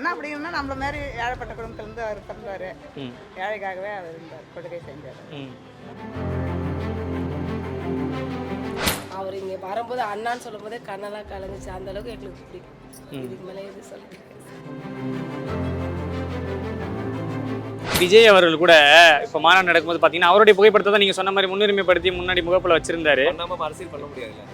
அண்ணா அப்படின்னா நம்மள மாதிரி ஏழைப்பட்ட குடும்பத்துலேருந்து அவர் பிறந்தார் ம். ஏழைக்காகவே அவர் இருந்தார் கொடுக்கை செஞ்சார். ம். அவர் இங்கே வரும்போது அண்ணான்னு சொல்லும் போதே கண்ணெல்லாம் கலங்குச்சு. அந்த அளவுக்கு எங்களுக்கு பிடிக்கும். இதுக்கு மேலே எது சொல்லுங்க விஜய் அவர்கள் கூட இப்போ மாநாடு நடக்கும்போது பார்த்தீங்கன்னா அவருடைய புகைப்படத்தை தான் நீங்கள் சொன்ன மாதிரி முன்னுரிமைப்படுத்தி முன்னாடி முகப்பில் வச்சிருந்தாரு. பண்ணாம அரசியல் பண்ண ஆ.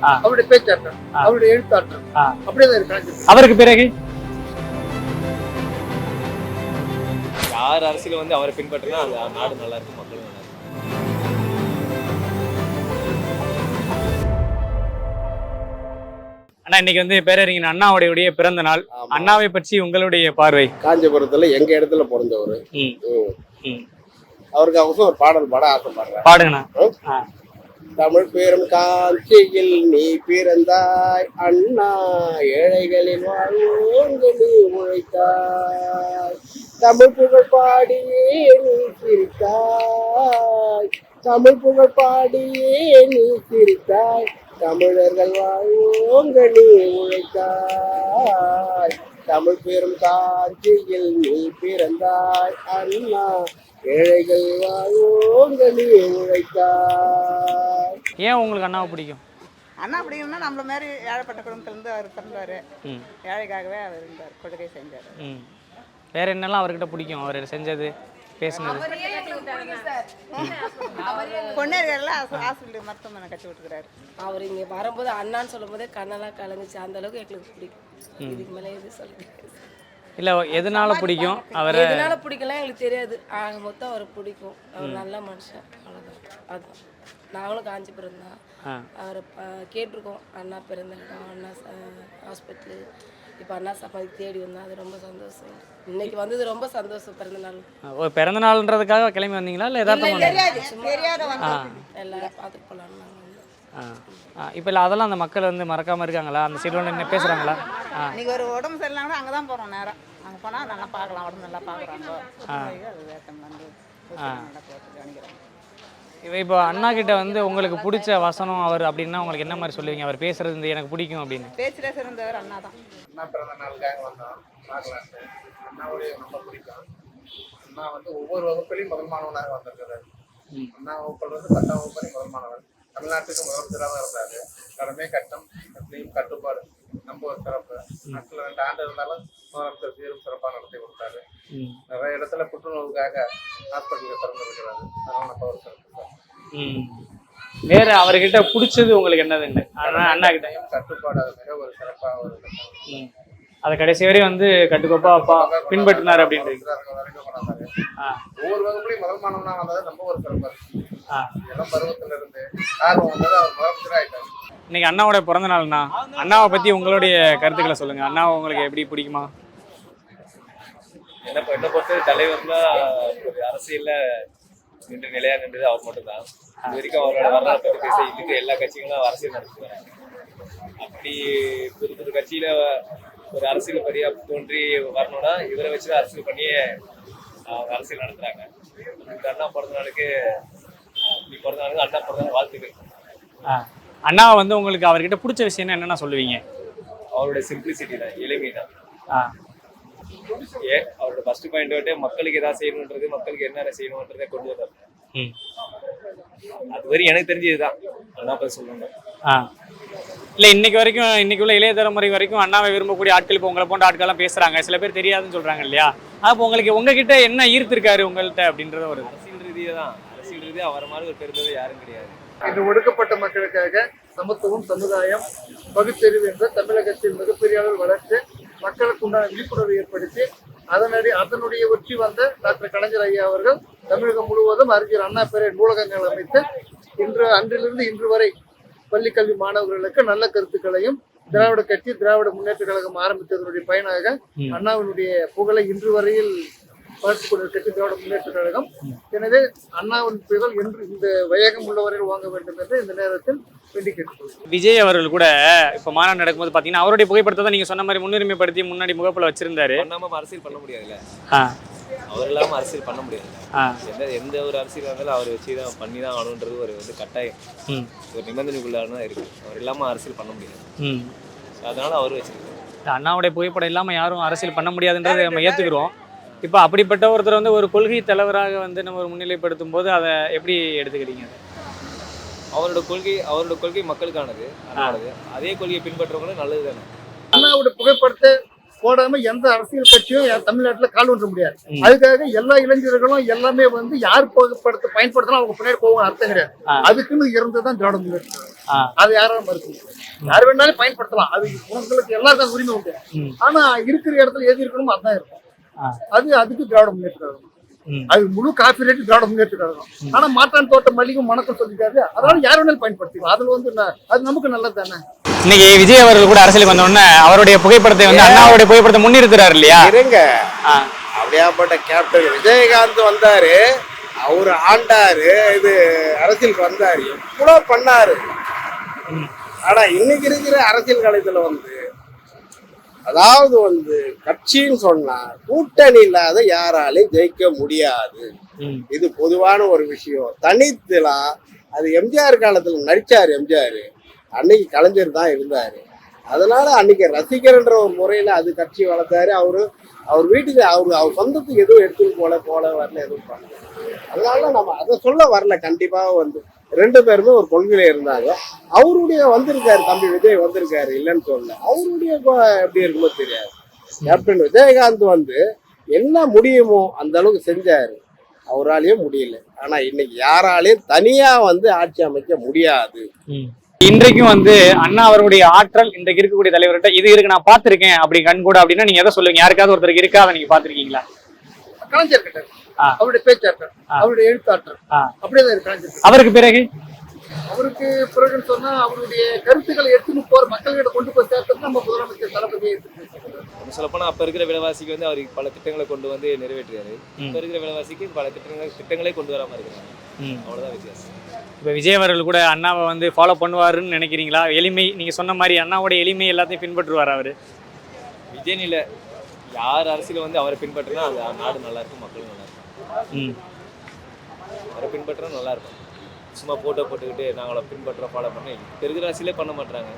அவருடைய பேச்சாற்றல். அவருடைய எழுத்தாற்றல். அப்படியே தான் இருக்கு கலைஞர் அவருக்கு பிறகு? யார் அரசியல் வந்து அவரை பின்பற்றினா அந்த நாடு நல்லா இருக்கும் மக்களும் நல்லா இருக்கும். அண்ணா இன்னைக்கு வந்து பேரறிஞர் அண்ணாவுடைய பிறந்த நாள். அண்ணாவை பற்றி உங்களுடைய பார்வை? காஞ்சிபுரத்துல எங்க இடத்துல பிறந்தவர்? ம். ம். அவருக்கு அவசரம் ஒரு பாடல் பாட ஆசைப்படுறேன். பாடுங்கண்ணா. தமிழ் பெரும் காஞ்சியில் நீ பிறந்தாய். அண்ணா ஏழைகளின் வாழ்வோங்கு நீ உழைத்தாய். தமிழ் புகழ் பாடியே நீ சிரித்தாய். தமிழ் புகழ் பாடியே நீ சிரித்தாய். தமிழர்கள் வாழ்வோங்க நீ உழைத்தாய். தமிழ் பெரும் காஞ்சியில் நீ பிறந்தாய். அண்ணா ஏழைகள் வாழ்வோங்க நீ உழைத்தாய். ஏன் உங்களுக்கு அண்ணாவை பிடிக்கும்? அண்ணா அப்படின்னா நம்மள மாதிரி ஏழைப்பட்ட குடும்பத்துலேருந்து அவர் பிறந்தார். ம். ஏழைக்காகவே அவர் இருந்தார் கொடுக்கை செஞ்சார். ம். வேற என்னெல்லாம் அவர்கிட்ட பிடிக்கும்? அவர் செஞ்சது பேசுனது. பொன்னேரியில் ஹாஸ்பிட்டல் மருத்துவமனை கட்டி விட்டுக்கிறாரு அவர் இங்கே வரும்போது அண்ணான்னு சொல்லும் போதே கண்ணெல்லாம் கலங்குச்சு. அந்த அளவுக்கு எங்களுக்கு பிடிக்கும். இதுக்கு மேலே எது சொல்லுங்க இல்லை எதனால பிடிக்கும்? அவரை எதனால பிடிக்கலாம் எங்களுக்கு தெரியாது. ஆக மொத்தம் அவர் பிடிக்கும். அவர் நல்ல மனுஷன். அவ்வளோதான் அதுதான் நாங்களும் காஞ்சிபுரம் தான் ஆ. அவரை கேட்டிருக்கோம். அண்ணா பிறந்த இடம் அண்ணா ஹாஸ்பிட்டலு இப்போ அண்ணா சமாதி தேடி வந்தோம். அது ரொம்ப சந்தோஷம். இன்னைக்கு வந்தது ரொம்ப சந்தோஷம் பிறந்த நாள். பிறந்த நாள்ன்றதுக்காக கிளம்பி வந்தீங்களா? இல்லை எதார்த்தம் தெரியாத. வந்து ஆ எல்லாரும் பார்த்துட்டு போகலான்னு நாங்கள் இப்போ இல்லை அதெல்லாம் அந்த மக்கள் வந்து மறக்காம இருக்காங்களா? அந்த சைடில் என்ன பேசுகிறாங்களா இன்னைக்கு ஒரு உடம்பு சரியில்லைனா அங்கே தான் போகிறோம் நேரம். அங்கே போனால் நல்லா பார்க்கலாம். உடம்பு நல்லா பார்க்குறாங்க. இப்போ இப்போ அண்ணா கிட்ட வந்து உங்களுக்கு பிடிச்ச வசனம் அவர் அப்படின்னா உங்களுக்கு என்ன மாதிரி சொல்லுவீங்க? அவர் பேசுறது வந்து எனக்கு பிடிக்கும் அப்படின்னு. பேச்சிலே சிறந்தவர் அண்ணா தான். அண்ணா பிறந்த நாளுக்காக வந்தோம் பார்க்கலான்ட்டு அண்ணாவுடைய ரொம்ப பிடிக்கும். அண்ணா வந்து ஒவ்வொரு வகுப்பிலையும் முதல் மாணவனாக வந்திருக்கிறார் அண்ணா வகுப்பில் இருந்து பத்தாம் வகுப்பு வரை முதல் மாணவர் தமிழ்நாட்டுக்கு முதலமைச்சராக இருந்தார். கடமை கட்டம் எப்படியும் கட்டுப்பாடு. நம்ம ஒரு சிறப்பு. நாட்டில் ரெண்டு ஆண்டு இருந்தாலும் முதலமைச்சர் சீரும் சிறப்பாக நடத்தி கொடுத்தாரு. நிறைய இடத்துல புற்றுநோவுக்காக ஹாஸ்பிட்டலுக்கு திறந்துருக்கிறாரு. அதனால நம்ம ஒரு சிறப்பு வேற அவர்கிட்ட பிடிச்சது உங்களுக்கு என்னதுங்க? அண்ணா அண்ணா கிட்ட கட்டுப்பாடு அது மிக ஒரு சிறப்பாக ஒரு அதை கடைசி வரையும் வந்து கட்டுக்கோப்பா அப்பா பின்பற்றினார் ஆ. ஒவ்வொரு வகுப்புலையும் முதல் மாணவனா வந்தது நம்ம ஒரு சிறப்பு. ஆ. இளம் பருவத்துல இருந்து ஆர்வம் வந்தது அவர் முதலமைச்சர் ஆயிட்டாரு இன்னைக்கு அண்ணாவோட பிறந்த நாள்ண்ணா. அண்ணாவை பத்தி உங்களுடைய கருத்துக்களை சொல்லுங்க. அண்ணாவை உங்களுக்கு எப்படி பிடிக்குமா? என்ன என்ன பொறுத்த தலைவர்னா ஒரு அரசியல்ல நின்று நிலையா நின்றது அவர் மட்டும்தான். இது வரைக்கும் அவரோட வரலாறு பற்றி பேச இருக்கிற எல்லா கட்சிகளும் அரசியல் நடத்தி வராங்க. அப்படி புது புது கட்சியில ஒரு அரசியல் படியா தோன்றி வரணும்னா இவரை வச்சுதான் அரசியல் பண்ணியே அவங்க அரசியல் நடத்துறாங்க. அண்ணா பிறந்த நாளுக்கு நீ பிறந்த நாளுக்கு அண்ணா பிறந்த நாள் வாழ்த்துக்கள் ஆ அண்ணாவை வந்து உங்களுக்கு அவர்கிட்ட பிடிச்ச விஷயம் என்னென்ன சொல்லுவீங்க? அவரோட சிம்பிளிசிட்டி தான் எளிமை தான். ஆ. ஏ அவரோட ஃபர்ஸ்ட் பாயிண்ட் வந்துட்டு மக்களுக்கு எதாவது செய்யணுன்றது மக்களுக்கு என்னென்ன செய்யணுன்றதை கொண்டு வந்தார் அது வரை எனக்கு தெரிஞ்சு இதுதான் அண்ணா பத்தி சொல்லணும் இல்லை இன்னைக்கு வரைக்கும் இன்னைக்கு உள்ள இளைய தலைமுறை வரைக்கும் அண்ணாவை விரும்பக்கூடிய ஆட்கள் இப்போ உங்களை போன்ற ஆட்கள்லாம் பேசுறாங்க. சில பேர் தெரியாதுன்னு சொல்றாங்க இல்லையா? அப்போ உங்களுக்கு உங்ககிட்ட என்ன ஈர்த்திருக்காரு உங்கள்கிட்ட அப்படின்றத ஒரு அரசியல் ரீதியா தான். அரசியல் ரீதியா அவர மாதிரி ஒரு பெருந்தது யாரும் கிடையாது. இன்று ஒடுக்கப்பட்ட மக்களுக்காக சமத்துவம் சமுதாயம் பகுத்தறிவு என்ற தமிழகத்தில் மிகப்பெரிய அளவில் வளர்த்து மக்களுக்கு உண்டான விழிப்புணர்வை ஏற்படுத்தி அதனடி அதனுடைய வெற்றி வந்த டாக்டர் கலைஞர் ஐயா அவர்கள் தமிழகம் முழுவதும் அறிஞர் அண்ணா பெரிய நூலகங்கள் அமைத்து இன்று அன்றிலிருந்து இன்று வரை பள்ளி கல்வி மாணவர்களுக்கு நல்ல கருத்துக்களையும் திராவிட கட்சி திராவிட முன்னேற்ற கழகம் ஆரம்பித்ததனுடைய பயனாக அண்ணாவினுடைய புகழை இன்று வரையில் வளர்த்துக் கொண்டிருக்கிற கட்சி திராவிட முன்னேற்ற கழகம். எனவே அண்ணாவின் புகழ் என்று இந்த வையகம் உள்ளவரையில் வாங்க வேண்டும் என்று இந்த நேரத்தில் விஜய் அவர்கள் கூட இப்போ மாநாடு நடக்கும்போது பார்த்தீங்கன்னா அவருடைய புகைப்படத்தை தான் நீங்கள் சொன்ன மாதிரி முன்னுரிமைப்படுத்தி முன்னாடி முகப்பில் வச்சிருந்தாரு. பண்ணாம அரசியல் பண்ண முடியாதுல்ல. அவர் இல்லாம அரசியல் பண்ண முடியாது. எந்த எந்த ஒரு அரசியல் இருந்தாலும் அவர் வச்சு தான் பண்ணி தான் ஆகணுன்றது ஒரு வந்து கட்டாயம். ஒரு நிபந்தனைக்குள்ளான இருக்கு. அவர் இல்லாம அரசியல் பண்ண முடியாது. அதனால அவர் வச்சிருக்காரு. அண்ணாவுடைய புகைப்படம் இல்லாமல் யாரும் அரசியல் பண்ண முடியாதுன்றதை நம்ம ஏற்றுக்கிறோம் இப்போ அப்படிப்பட்ட ஒருத்தர் வந்து ஒரு கொள்கை தலைவராக வந்து நம்ம ஒரு முன்னிலைப்படுத்தும் போது அதை எப்படி எடுத்துக்கிறீங்க? அவரோட கொள்கை அவரோட கொள்கை மக்களுக்கானது அண்ணாவோடது அதே கொள்கையை பின்பற்றவங்களும் நல்லது தானே? அண்ணாவோட புகைப்படத்தை போடாம எந்த அரசியல் கட்சியும் தமிழ்நாட்டுல கால் ஒன்ற முடியாது. அதுக்காக எல்லா இளைஞர்களும் எல்லாமே வந்து யார் புகைப்படத்தை பயன்படுத்தினா அவங்க பின்னாடி போவாங்க அர்த்தம் கிடையாது. அதுக்குன்னு இருந்ததுதான் திராவிட முன்னேற்ற கழகம். ஆ. அது யாரும் மறுக்க யார் வேணாலும் பயன்படுத்தலாம். அது உங்களுக்கு எல்லாருக்கும் உரிமை உண்டு. ஆனா இருக்கிற இடத்துல எது இருக்கணுமோ அதான் இருக்கும். அது அதுக்கு திராவிட முன்னேற்ற அது முழு காப்பி ரேட்டு திராவிட முன்னேற்ற கழகம். ஆனா மாட்டான் தோட்டம் மல்லிகும் வணக்கம் சொல்லிட்டாரு. அதனால யார் வேணாலும் பயன்படுத்திக்கலாம். அதுல வந்து அது நமக்கு நல்லது தானே? இன்னைக்கு விஜய் அவர்கள் கூட அரசியலுக்கு வந்த உடனே அவருடைய புகைப்படத்தை வந்து அண்ணாவுடைய புகைப்படத்தை முன்னிறுத்துறாரு இல்லையா? இருங்க. அப்படியாப்பட்ட கேப்டன் விஜயகாந்த் வந்தாரு. அவரு ஆண்டாரு. இது அரசியலுக்கு வந்தாரு. எவ்வளோ பண்ணாரு. ஆனா இன்னைக்கு இருக்கிற அரசியல் காலத்துல வந்து அதாவது வந்து கட்சின்னு சொன்னா கூட்டணி இல்லாத யாராலையும் ஜெயிக்க முடியாது. இது பொதுவான ஒரு விஷயம். தனித்துலாம் அது எம்ஜிஆர் காலத்துல நடிச்சாரு எம்ஜிஆர். அன்னைக்கு கலைஞர் தான் இருந்தாரு. அதனால அன்னைக்கு ரசிகர்ன்ற ஒரு முறையில அது கட்சி வளர்த்தாரு. அவரு அவர் வீட்டுக்கு அவரு அவர் சொந்தத்துக்கு எதுவும் எடுத்துட்டு போல போல வரல எதுவும் பண்ணல. அதனால நம்ம அதை சொல்ல வரல. கண்டிப்பா வந்து ரெண்டு பேருமே ஒரு கொள்கையில இருந்தாங்க. அவருடைய வந்திருக்காரு தம்பி விஜய் வந்திருக்காரு இல்லைன்னு சொல்லல. அவருடைய எப்படி இருக்குமோ தெரியாது. கேப்டன் விஜயகாந்த் வந்து என்ன முடியுமோ அந்த அளவுக்கு செஞ்சாரு. அவராலேயும் முடியல. ஆனா இன்னைக்கு யாராலையும் தனியா வந்து ஆட்சி அமைக்க முடியாது. இன்றைக்கும் வந்து அண்ணா அவருடைய ஆற்றல் இன்றைக்கு இருக்கக்கூடிய தலைவர்கிட்ட இது இருக்கு நான் பார்த்திருக்கேன் அப்படி கண் கூட அப்படின்னா நீங்க எதை சொல்லுவீங்க? யாருக்காவது ஒருத்தருக்கு இருக்கா அதை நீங்க பார்த்திருக்கீங்களா? கலைஞர் கிட்ட. அவருடைய பேச்சாற்றல். அவருடைய எழுத்தாற்றல். அப்படியே கிட்ட. அவருக்கு பிறகு? அவருக்கு பிறகுன்னு சொன்னா அவருடைய கருத்துக்களை எடுத்துன்னு போற மக்கள்கிட்ட கொண்டு போய் சேர்த்தது நம்ம முதலமைச்சர் தளபதி நம்ம சொல்லப்போனா அப்ப இருக்கிற விலைவாசிக்கு வந்து அவர் பல திட்டங்களை கொண்டு வந்து நிறைவேற்றியாரு. இப்ப இருக்கிற விலைவாசிக்கு பல திட்டங்களை திட்டங்களே கொண்டு வராம இருக்கிறாங்க. அவ்வளவுதான் வித்தியாசம். இப்போ விஜய் அவர்கள் கூட அண்ணாவை வந்து ஃபாலோ பண்ணுவாருன்னு நினைக்கிறீங்களா? எளிமை நீங்க சொன்ன மாதிரி அண்ணாவோட எளிமை எல்லாத்தையும் பின்பற்றுவார் அவரு? விஜய் இல்ல யார் அரசியல் வந்து அவரை பின்பற்றினா அந்த நாடு நல்லா இருக்கும் மக்களும் நல்லா அவரை பின்பற்றினா நல்லா இருக்கும் சும்மா போட்டோ போட்டுக்கிட்டு நாங்கள பின்பற்றோம் ஃபாலோ பண்ணோம் இப்போ இருக்கிற அரசியலே பண்ண மாட்டாங்க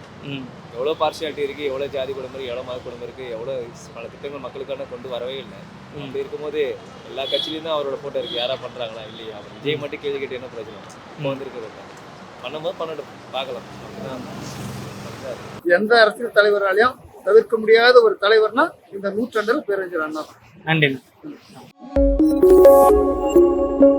எவ்வளோ பார்ஷியாலிட்டி இருக்கு எவ்வளோ ஜாதி குடும்பம் இருக்கு எவ்வளோ மத குடும்பம் இருக்கு எவ்வளோ பல திட்டங்கள் மக்களுக்கான கொண்டு வரவே இல்லை. அப்படி இருக்கும்போது எல்லா கட்சியிலையும் தான் அவரோட போட்டோ இருக்கு. யாரா பண்றாங்களா இல்லையா? அப்ப விஜய் மட்டும் கேள்வி கேட்டு என்ன பிரச்சனை இப்போ வந்திருக்கிறது. பண்ணும்போது பண்ணட்டும். பார்க்கலாம். எந்த அரசியல் தலைவராலையும் தவிர்க்க முடியாத ஒரு தலைவர்னா இந்த நூற்றாண்டில் பேரறிஞர் அண்ணா. நன்றி Thank you.